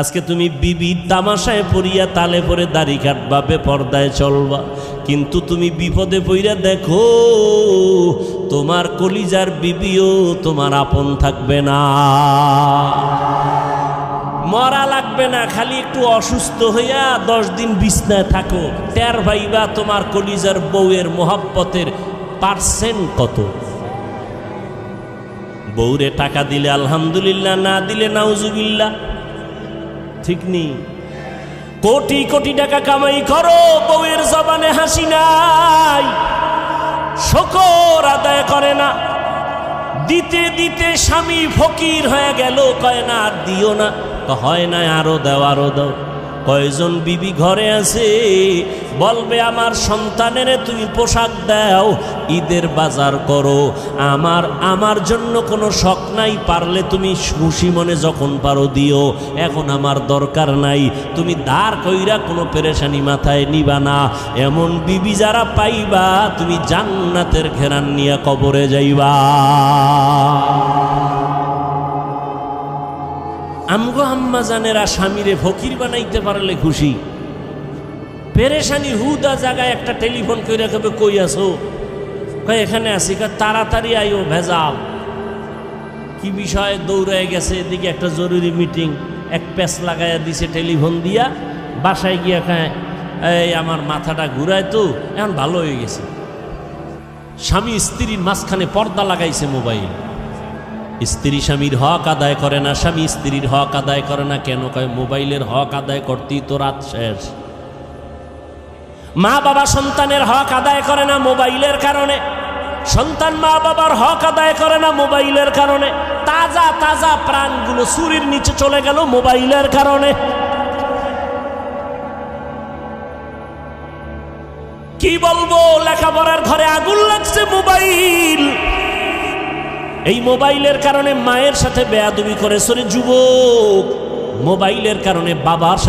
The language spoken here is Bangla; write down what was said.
আজকে তুমি বিবি তামাশায় পড়িয়া তালে পরে দাড়ি কাটবা বেপর্দায় চলবা। কিন্তু তুমি বিপদে পইরা দেখো, তোমার কলিজার বিবিও তোমার আপন থাকবে না। মরা লাগবে না, খালি একটু অসুস্থ হইয়া দশ দিন বিছনায় থাকো। টের ভাইবা তোমার কলিজার বউয়ের মোহাব্বতের পার্সেন্ট কত। বউরে টাকা দিলে আলহামদুলিল্লাহ, না দিলে নাউজুবিল্লাহ। ঠিক নেই। কোটি কোটি টাকা কামাই করো, বউয়ের জবানে হাসি নাই। শকর আদায় করে না। দিতে দিতে স্বামী ফকির হয়ে গেল, কয় না আর দিও না। হয় না আরও দাও আরও দাও। কয়জন বিবি ঘরে আছে? বলবে, আমার সন্তানের তুমি পোশাক দাও, ঈদের বাজার করো। আমার আমার জন্য কোনো শখ নাই, পারলে তুমি খুশি মনে যখন পারো দিও। এখন আমার দরকার নাই, তুমি ধার কইরা কোনো পেরেশানি মাথায় নিবা না। এমন বিবি যারা পাইবা, তুমি জান্নাতের ঘেরান নিয়ে কবরে যাইবা। আমগো আম্মা জানেরা স্বামীরে ফকির বানাইতে পারলে খুশি। পেরেশানি হুদা জায়গায় একটা টেলিফোন কইরা কবে কই আসো কয়, এখানে আসি কয়, তাড়াতাড়ি আইও, ভেজাল। কি বিষয়ে দৌড়ায় গেছে, এদিকে একটা জরুরি মিটিং, এক প্যাচ লাগাইয়া দিছে টেলিফোন দিয়া, বাসায় গিয়া খায় এই, আমার মাথাটা ঘুরায় তো, এখন ভালো হয়ে গেছে। স্বামী স্ত্রীর মাঝখানে পর্দা লাগাইছে মোবাইল। স্ত্রী স্বামীর হক আদায় করে না, স্বামী স্ত্রীর হক আদায় করে না, কেন কয়, মোবাইলের হক আদায় করতেই তো রাত শেষ। মা বাবা সন্তানের হক আদায় করে না মোবাইলের কারণে। সন্তান মা বাবার হক আদায় করে না মোবাইলের কারণে। তাজা তাজা প্রাণগুলো চুরির নিচে চলে গেল মোবাইলের কারণে। কি বলব? লেখাপড়ার ঘরে আগুন লাগছে মোবাইল। এই মোবাইলের কারণে মায়ের সাথে বেয়াদুবি করে সরে যুবক। মোবাইলের কারণে বাবার সাথে